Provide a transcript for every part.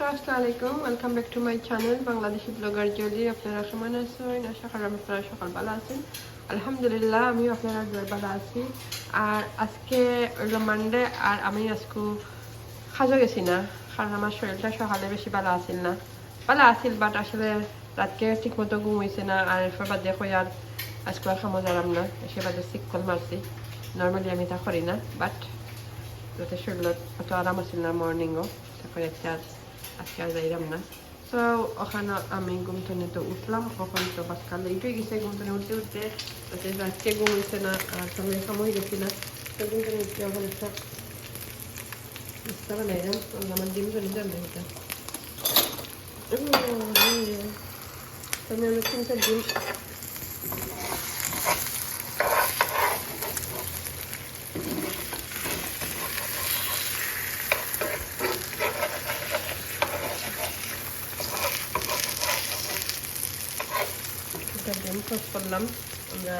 আসসালামু আলাইকুম welcome back to my channel Bangladeshi blogger Jolly আপনারা সমান আছেন? আশা করি আপনারা সকাল ভালো আছেন। আলহামদুলিল্লাহ, আমিও আপনারা জয় ভালো আছি। আর আজকে হইল মানডে আর আমি আজকে সাজা গেছি না, কারণ আমার শরীরটা সকালে বেশি ভালো আছিল না। ভালো আছিল বাট আসলে রাতকে ঠিক মতো ঘুম হয়েছে না, আর এরপর বাদে কই আর আজকে আর খামো যারাম না। সে বাদে সিক কল মারছি। নর্মালি আমি তা করি না বাট যাতে শরীরত অত আরাম আছিল না মর্নিংও তারপরে একটা আজকে আর যাইলাম না তো ওখানে আমি ঘুমটনে তো উঠলাম ওখানে তো লেট হয়ে গেছে ঘুমটনে উঠতে উঠতে আজকে ঘুম হয়েছে না আর সময় সময় গেছি না তো ঘুমটনে উঠতে ওখানে একটা নাস্তা বানাইলাম আমার ডিম ধরে জানবে এটা আমি অনেক তিনটা ডিম এটা ডিম টস করলাম। আমরা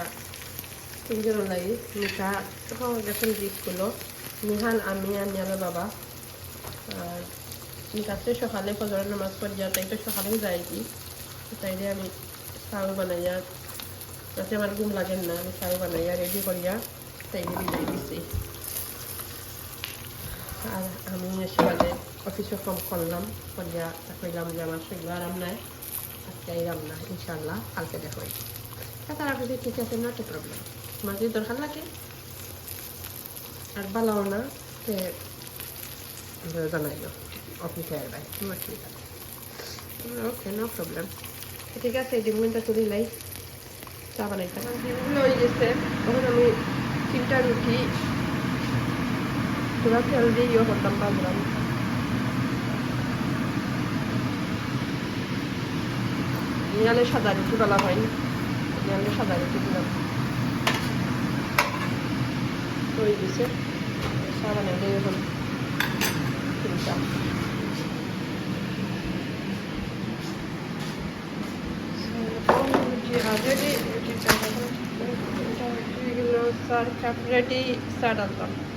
তিনজন লাগি মিঠা গেছেন জিতগুলো নিহান আমি আর নিয়ালো বাবা, আর মিঠাতে সকালে ফজরের নামাজ পড়ি যা তাই তো সকালেও যাই কি তাইলে আমি চাউ বানাইয়া যাতে আমার ঘুম লাগে না, আমি চাউ বানাইয়া রেডি করিয়া তাইলে বিদায় দিছি। আর আমি বাদে অফিসও কম করলাম, করিয়া কইলাম যে আমার শরীর আরাম নাই। আজকে আইলাম না ইনশাল্লাহ কালকে দেখো তারা যদি ঠিক আছে না তো প্রবলেম যদি দরকার লাগে? আর ভালো না তে জানাইও অফিসে আসবাই তোমার ঠিক আছে ওকে নো প্রবলেম ঠিক আছে, এই ডিমগুলো তুলি লাই চা বানাইতে। ডিমগুলো হয়ে গেছে। তখন আমি তিনটা রুটি তোরা তেল দিয়ে ইয়ে করতাম ভাবলাম নিয়ালে সাদা রুটি বলা হয় নিয়ালে সাদা রুটি দিলাম। হয়ে গেছে সারা নেই এখন তিনটা। রেডি স্টার্ট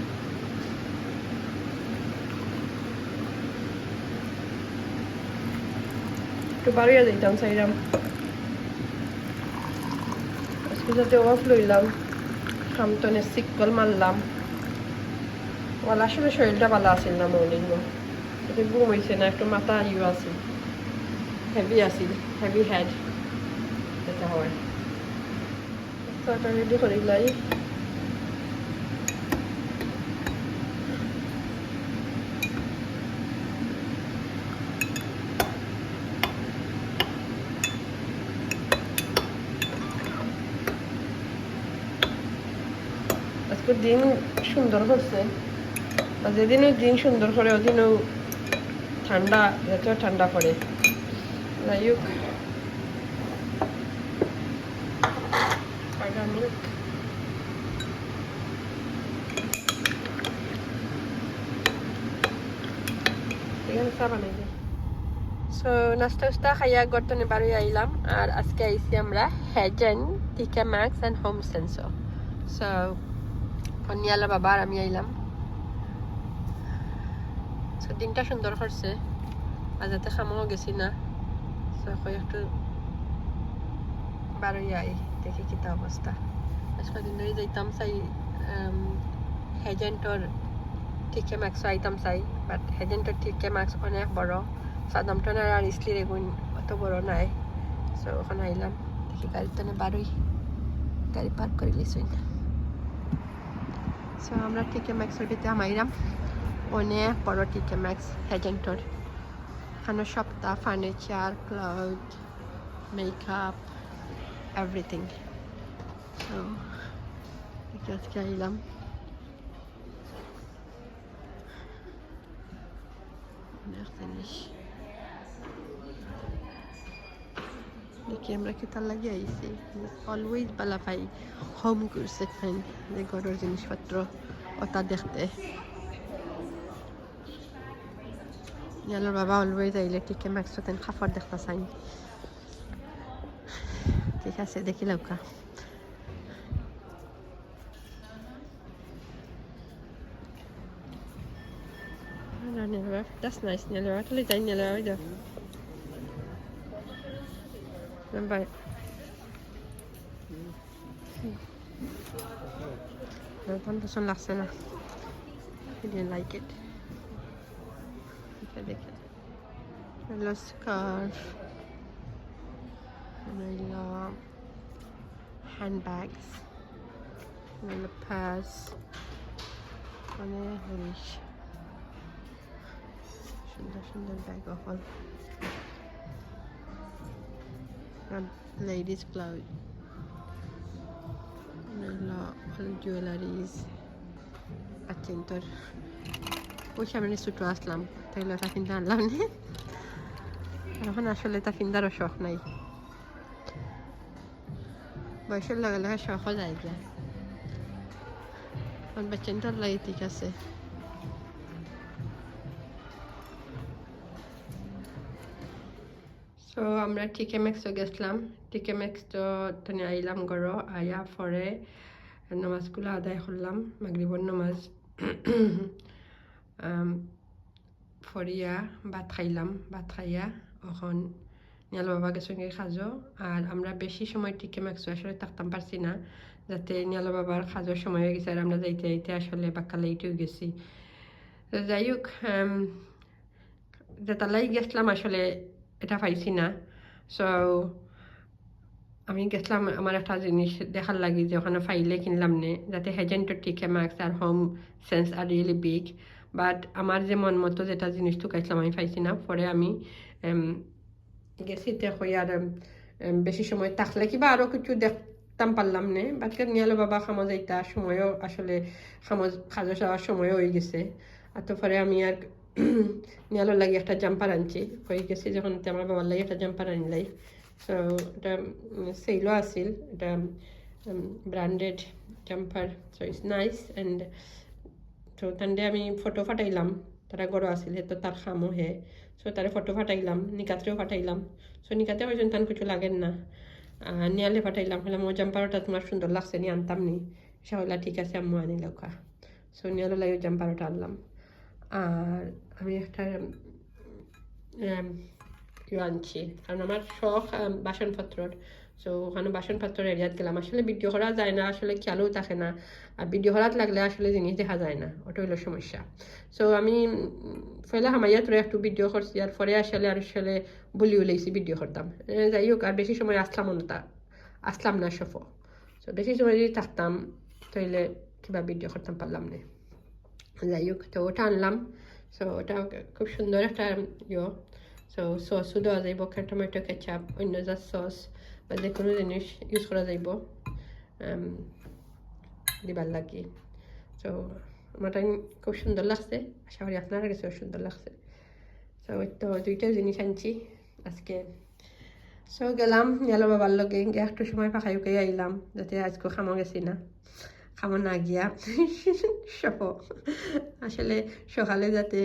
একটু বাড়িয়ে দিতাম সাইরাম আজকে যাতে অফ লইলাম, সামতনে সিকল মারলাম। ওয়াল আসলে শরীরটা ভালো আছিল না মর্নিং একটু ঘুম হয়েছে না, একটু মাথা ইউ আছিল হেভি আছিল হেভি হেড যেতে হয়। রেডি করিলাই আজকে দিন সুন্দর করছে। আর যেদিনও দিন সুন্দর করে, ওদিনও ঠান্ডা যাতে ঠান্ডা পড়ে যাই হোক। নাস্তা আর আজকে আইসি আমরা হেজেন TK max and Home সেন্সো so অনিয়ালা বাবা আর আমি আইলাম। দিনটা সুন্দর করছে যাতে খামাও গেছি না। একটু বারোই আই দেখি কিতা অবস্থা আজ কদিন ধরে যাইতাম চাই হেজেন্টর টিকে ম্যাক্স আইতাম চাই। বাট হেজেন্টর টিকে ম্যাক্স অনেক বড়। সাদামটনের আর ইসলির এগুন অত বড় নাই। সো ওখানে আইলাম। দেখি গাড়ির টানে বারোই গাড়ি পার্ক করে লিছুই সো আমরা টিকে ম্যাক্সের ভিতরে আমাইলাম অনেক বড় টিকে ম্যাক্স হেজেন্টর এখানে সপ্তাহ furniture clothes makeup everything. So, আজকে আইলাম। জিনিস। দেখি আমরা কি তার লাগে আইছি অলওয়েজ বালা পাই হোম করছে ফাইন যে ঘরের জিনিসপত্র ওটা দেখতে ইয়ালোর বাবা অলওয়েজ আইলে টিকে ম্যাক্স তেন খাফর দেখতে চাই ঠিক আছে দেখি লৌকা রানের Ref, that's nice, Niel Ref. Tuloy tayo but no tanto son las cenas. I didn't like it. I lost scarf and I love handbags and the purse and a Shunda Shunda bag of all. অফল ladies blouse jewelleries আছেন তোর ওই সামনে ছোটো আসলাম তাইলে ওটা আনলাম নে এখন আসলে তা শখ নাই বয়সের লগে লগে শখও যায় গিয়া আমার বাচ্চাটার লাগে ঠিক আছে সো আমরা টিকে ম্যাক্সও গেছিলাম। টিকে ম্যাক্স তো তানি আইলাম গড় আয়া পরে নামাজগুলো আদায় করলাম মাগরিবর নামাজ। ফরিয়া ভাত খাইলাম, ভাত খাইয়া এখন নিয়াল বাবাকে সঙ্গে খাজো আর আমরা বেশি সময় টিকে ম্যাক্সো আসলে থাকতাম পারছি না, যাতে নিয়াল বাবার খাজোর সময় হয়ে গেছে আর আমরা যাইতে যাইতে আসলে বাক্কা লেট গেছি। যাই হোক যেতালাই গেছিলাম আসলে এটা পাইছি না। সো আমি গেছিলাম আমার একটা জিনিস দেখার লাগি যে ওখানে ফাইলে কিনলাম নে, যাতে হেজেন্টর টিকে মার্কস আর হোম সেন্স আর রিয়েলি বিগ বাট আমার যে মন মতো যেটা জিনিস টুকাইছিলাম আমি পাইছি না। পরে আমি গেছি দেখো আর বেশি সময় থাকলে কিবা আরও কিছু দেখতাম পারলাম নে। বাট নিয়ালো বাবা খামো যাইতা সময়ও আসলে খামো খাজো যাওয়ার সময়ও হয়ে গেছে। আর তো পরে আমি আর নিয়ালোর লাগে একটা জাম্পার আনছি হয়ে গেছে যখন আমার বাবার লাগে একটা জাম্পার আনলাই সো এটা সেলও আছিল এটা branded jumper so it's nice and তো তান্ডে আমি ফটো ফাটাইলাম তারা গড় আছিল তো তার খামো হে সো তারে ফটো ফাটাইলাম নিকাতেও ফাটাইলাম সো নিকাতে হয়েছেন তান কিছু লাগেন না নিয়ালে ফাটাইলাম হলাম ও জাম্পারটা তোমার সুন্দর লাগছে নি আনতাম নি সে হইলা ঠিক আছে আম্মু আনি লৌকা সো নিয়ালো লাগে জাম্পারটা আনলাম আর আমি একটা আনছি। কারণ আমার শখ বাসনপত্রর সো ওখানে বাসনপত্রের এরিয়াত গেলাম। আসলে ভিডিও করা যায় না, আসলে খেয়ালও থাকে না। আর ভিডিও করাত লাগলে আসলে জিনিস দেখা যায় না। ওটা হলো সমস্যা। সো আমি ফেলে হামাইয়া তোরা একটু ভিডিও করছি। আর পরে আসলে আর আসলে বলি উলাইছি ভিডিও করতাম। যাই হোক, আর বেশি সময় আসলাম না আসলাম না সফো। সো বেশি সময় যদি থাকতাম, তাইলে কিবা ভিডিও করতাম, পারলাম না। যাই হোক তো ওটা আনলাম সো ওটা খুব সুন্দর একটা ইয়ে সো সসও দেওয়া যাইব টমেটো কেচাপ অন্য যা সস বা যে কোনো জিনিস ইউজ করা যাইব দিবার লাগি সো আমার খুব সুন্দর লাগছে আশা করি আপনার কাছেও সুন্দর লাগছে ওই তো দুইটা জিনিস আনছি আজকে সো গেলাম গেল বাবার লগে একটু সময় ফাঁকাই উকে আইলাম যাতে আজকে খামো গেছি না খামো না গিয়া সহ আসলে সকালে যাতে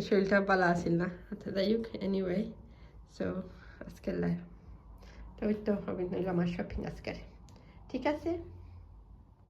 শরীরটা ভালো আসিল না আচ্ছা যাই হোক এনিওয়ে সো আজকের লাইফ তো তো হবে আমার শপিং আজকের। ঠিক আছে?